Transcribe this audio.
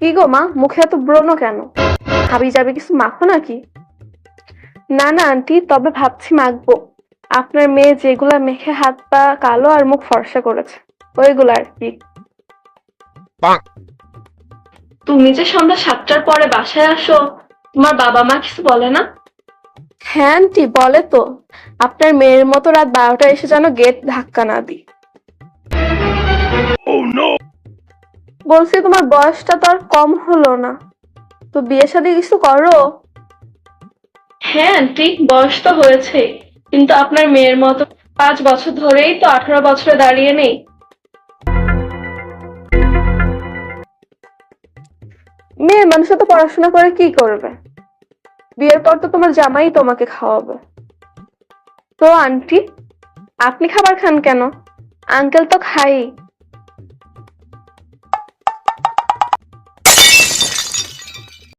কি গো মা? মুখে এত ব্রণ কেন? হাবি যাবে কিছু মাখো নাকি? না না আন্টি তবে ভাবছি মাখবো। আপনার মেয়ে যেগুলা মেখে হাত পা কালো আর মুখ ফর্সা করেছে ওইগুলো আর কি। তুমি যে সন্ধ্যা সাতটার পরে বাসায় আসো তোমার বাবা মা কিছু বলে না? হ্যাঁ আন্টি বলে তো। আপনার মেয়ের মতো রাত বারোটা এসে যেন গেট ধাক্কা না দিই। বলছি তোমার বয়সটা তো আর কম হলো না। তো বিয়ে শাদী কিছু করো? হ্যাঁ আন্টি বয়স তো হয়েছে। কিন্তু আপনার মেয়ের মতো পাঁচ বছর ধরেই তো আঠারো বছরে দাঁড়িয়ে নেই। মেয়ে মানুষ তো পড়াশোনা করে কি করবে? বিয়ের পর তো তোমার জামাই তোমাকে খাওয়াবে। তো আন্টি আপনি খাবার খান কেন? আঙ্কেল তো খাই